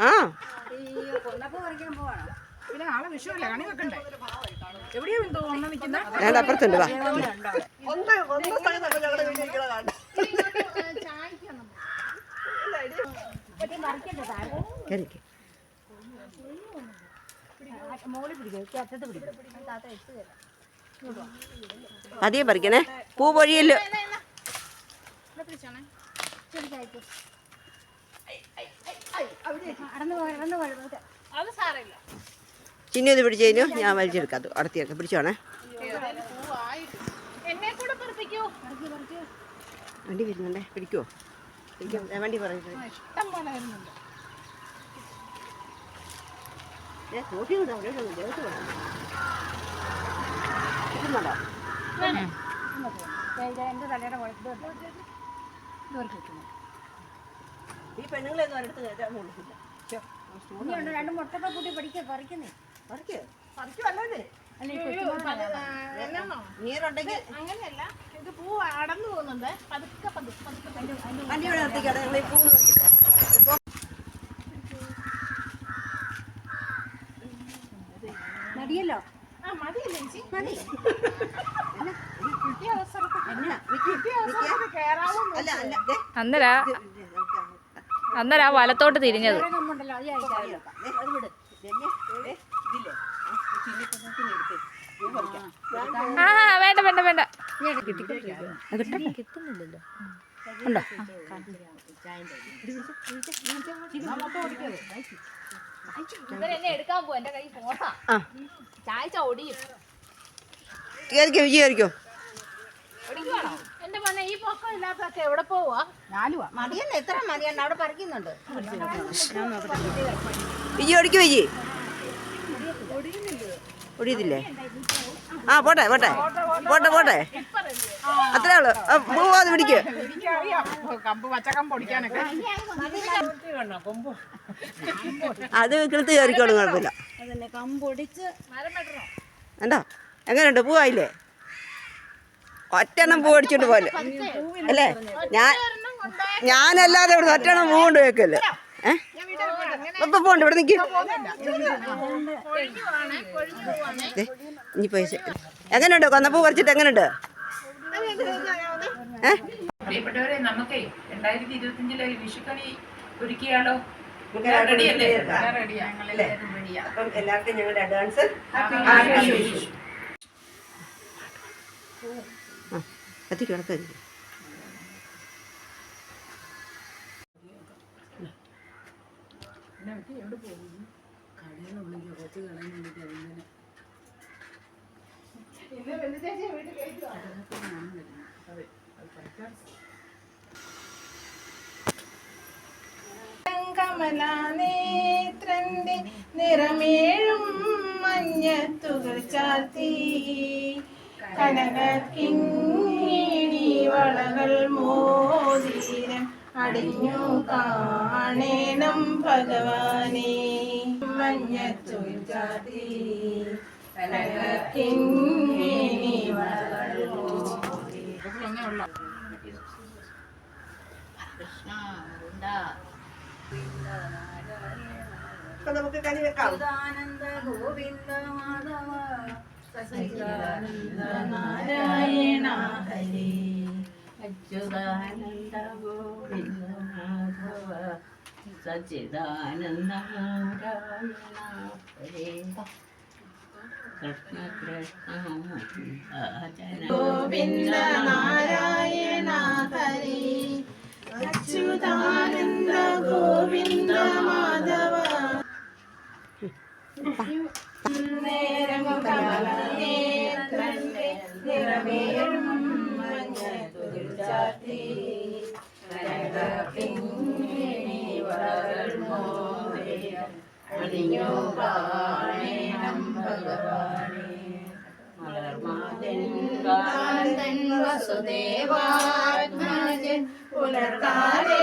ആ. ഞാൻ അപ്പുറത്തുണ്ട് വാ. കേറിക്ക്. പതിയെ പറിക്കണേ. പൂ പൊഴിയല്ലോ ചിന്നു ഇത് പിടിച്ചു കഴിഞ്ഞു? ഞാൻ വലിച്ചെടുക്കാം അടുത്തേക്ക് അടത്തിയൊക്കെ പിടിച്ചോണേ എന്നെ കൂടെ പറപ്പിക്കൂ. വണ്ടി വരുന്നുണ്ടേ? പിടിക്കുവോ? പിടിക്കാം. ഞാൻ വണ്ടി പറയുന്നത് എന്റെ തലയുടെ വരുന്നുണ്ട്. ഏ, നോക്കി വിടാം, അവിടെ ഈ പെണ്ണുങ്ങളെയൊന്നും ഒരിടത്ത് കയറ്റാൻ കൊടുക്കില്ല രണ്ട് മുട്ടൊക്കെ കൂട്ടി പഠിക്ക പറിക്കുന്നേ. പറിക്കോ? പറിക്കുവല്ലേ? നീരുണ്ടെങ്കിൽ അങ്ങനെയല്ല ഇത് പൂ അടന്നു പോകുന്നുണ്ട്. പതുക്കെ പതുക്കെ പതുക്കെ പൂ പറിക്കട്ടെ. മതിയല്ലോ? ആ മതിയല്ലേ ചേച്ചി? മതി. കിട്ടിയ അന്നേരാ അന്നേരാ വലത്തോട്ട് തിരിഞ്ഞത്? ആ, വേണ്ട. ആ വേണ്ട വേണ്ട വേണ്ട ഉണ്ടോ? ഇവരെന്നെ എടുക്കാൻ പോവാ എന്റെ കൈ ഫോട്ടാ ചായ ഒടിയും കയറിക്കോ വിജി കയറിക്കോ ഒടിക്കുവാണോ എന്റെ മോനെ ഈ പൊക്കം ഇല്ലാത്തൊക്കെ എവിടെ പോവാ? നാലുവാ. മതിയല്ലോ എത്ര മതിയണ്ട അവിടെ പറിക്കുന്നുണ്ട്. വിജി ഓടിക്കോ വിജി. ഒടിയതില്ലേ ആ പോട്ടെ പോട്ടെ. പോട്ടെ പോട്ടെ. അത്രേ ഉള്ളു. ആ, പൂ അത് പിടിക്ക്. അത് കിളുത്ത് കയറിക്കോളും കുഴപ്പമില്ല. എന്താ എങ്ങനെയുണ്ട്? പൂവായില്ലേ ഒറ്റെണ്ണം പൂ അടിച്ചിട്ട് പോലെ അല്ലേ? ഞാൻ ഞാനല്ലാതെ ഇവിടെ ഒറ്റെണ്ണം പൂ കൊണ്ട് വെക്കല്ലേ ഏ? ഇപ്പൊ പോണ്ട് ഇവിടെ നിൽക്കും ഇനി പൈസ എങ്ങനെയുണ്ട് കൊന്നപ്പൂ പറിച്ചിട്ട് എങ്ങനെയുണ്ട് പ്രിയപ്പെട്ടവരെ നമുക്കേ രണ്ടായിരത്തി ഇരുപത്തിയഞ്ചിലെ വിഷുക്കണി ഒരുക്കിയാലോ? റെഡിയല്ലേ? റെഡിയാ. അപ്പം എല്ലാവർക്കും ഞങ്ങളുടെ അഡ്വാൻസ് ആ കത്തിക്ക് കിടക്കുക കമലാനേത്രന്റെ നിറമേഴും മഞ്ഞത്തുകൾ ചാർത്തി. കനകിങ്ങിണി മോതിരം അടിഞ്ഞു കാണേണം ഭഗവാനെ. അപ്പൊ നമുക്ക് കണി വെക്കാം. ഗോവിന്ദ മാധവ സച്ചിദാനന്ദ നാരായണ ഹരി. അച്യുതാനന്ദ ഗോവിന്ദ മാധവ സച്ചിദാനന്ദ നാരായണ കൃഷ്ണ കൃഷ്ണ ഗോവിന്ദ നാരായണ ഹരി അച്യുതാനന്ദ ഗോവിന്ദ മാധവ നേരം വസുദേവാത്മജൻ പുലർക്കാലേ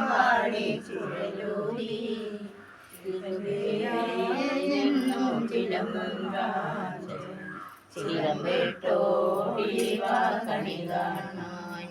പാടി ചിരലൂരി ചിലമ്പേട്ടോടി കണി കാണാൻ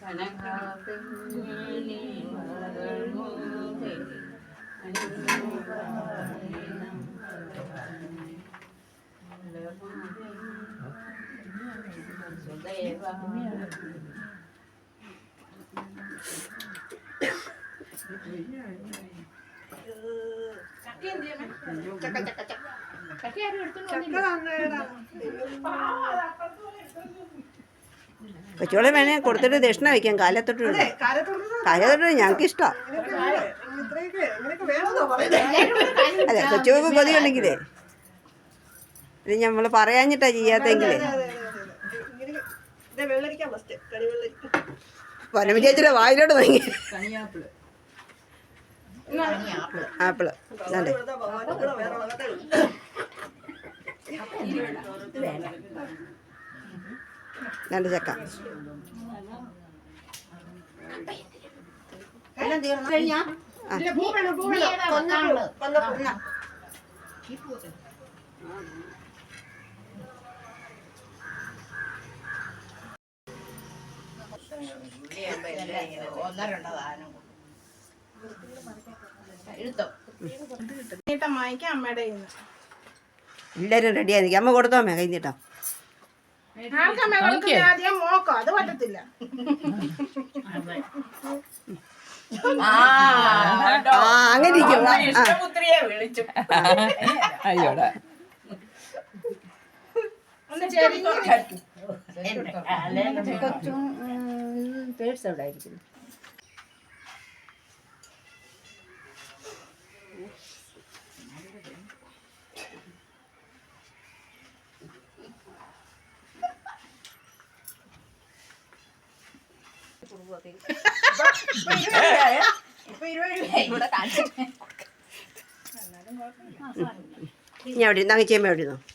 കനകാപിന്നീ മറമൂതേ അനുവാദനം സുദേവാ ചക്ക ചക്ക ചക്ക ചക്ക ആരും എടുത്തോണ്ട് ചക്ക തന്നേടാ കൊച്ചുകളെ വേണേ കൊടുത്തിട്ട് ദക്ഷിണ വയ്ക്കാം. കാലത്തൊട്ട് കാലത്തോട്ട് ഞങ്ങൾക്ക് ഇഷ്ടമാണ് അതെ കൊച്ചുകൾക്ക് കൊതി ഉണ്ടെങ്കിലേ ഇത് നമ്മൾ പറയാഞ്ഞിട്ടാ ചെയ്യാത്തെങ്കിലേ. അതെ, അതെ, അതെ, അതെ. ഇങ്ങനെ ഇതേ വെള്ളരിക്കാൻ ഫസ്റ്റ് കടി വെള്ളരിക്ക പരമ ചേച്ചിയുടെ വായിലോട്ട് തുടങ്ങി. ആപ്പിൾ. അതെ രണ്ട് ചക്ക. വേണം കൊന്നപ്പൂ റെഡി ആയിരിക്കും. വാങ്ങിക്കാം അമ്മയുടെ റെഡിയായി അമ്മ കൊടുത്തോ അമ്മ? കൈ നീട്ടോ. ആദ്യം മോക്കോ? അത് പറ്റത്തില്ല. അങ്ങനെ അയ്യോടാ. ഒന്ന് കൊച്ചും പേഴ്സ് എവിടെ ആയിരിക്കുന്നു ഇനി അവിടെ ഇരുന്ന് അങ്ങച്ചേമ്മ അവിടെ ഇരുന്നോ ഉം.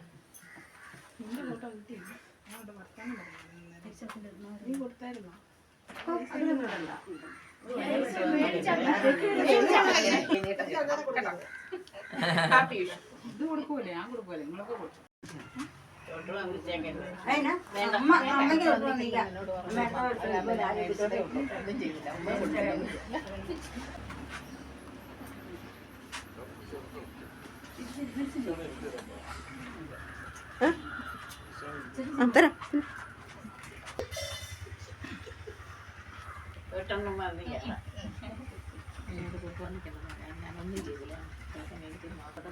അയ്യോ വർത്താനം പറഞ്ഞു നീ കൊടുത്തായിരുന്നോ? ഇത് കാലയിലൊന്നും ഞാൻ വെച്ചേക്കില്ലേ നിങ്ങളൊക്കെ കൊടുക്കും തൊട്ട് വന്ന് നിൽക്കണ്ട ഹാപ്പി വിഷു തൊട്ട് വന്ന് നിൽച്ചേക്കണ്ട ആ തരാം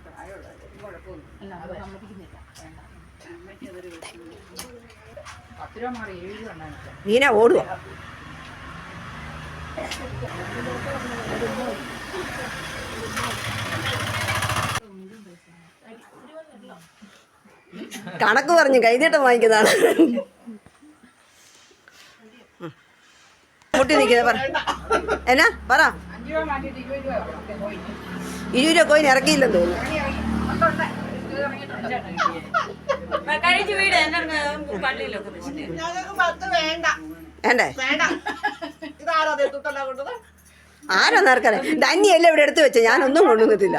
തൊട്ടൊന്നും വന്നില്ല നീന ഓടുക കണക്ക് പറഞ്ഞു കൈനീട്ടം വാങ്ങിക്കുന്നതാണ്. മുട്ടി നിൽക്കുന്നത് പറ. എന്നാ? പറ. ഇരുപത് രൂപ കോയിൻ ഇറക്കിയില്ലെന്ന് തോന്നുന്നു. വേണ്ട? വേണ്ടേ വേണ്ട ധന്യല്ല ഇവിടെ എടുത്ത് വെച്ച? ഞാനൊന്നും കൊണ്ടുവന്നിട്ടില്ല.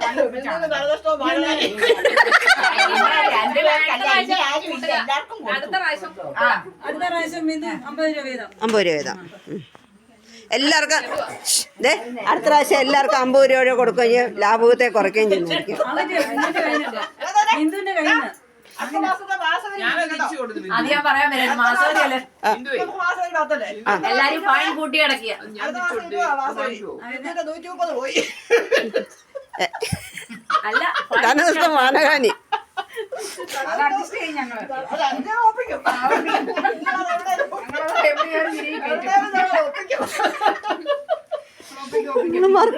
അമ്പത് രൂപ വീതം. എല്ലാവർക്കും ഇതേ ദേ അടുത്ത പ്രാവശ്യം എല്ലാവർക്കും അമ്പത് രൂപ കൊടുക്കുകയും ലാഭത്തെ കുറയ്ക്കുകയും ചെയ്യുന്നതായിരിക്കും അത് ഞാൻ പറയാൻ വരാം. എല്ലാരും കൂട്ടി കിടക്കുക അല്ല മാനഹാനി. ഒപ്പിക്കും.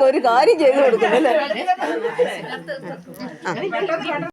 ഒരു കാര്യം ചെയ്തു കൊടുക്കും അല്ലേ? പെട്ടെന്ന്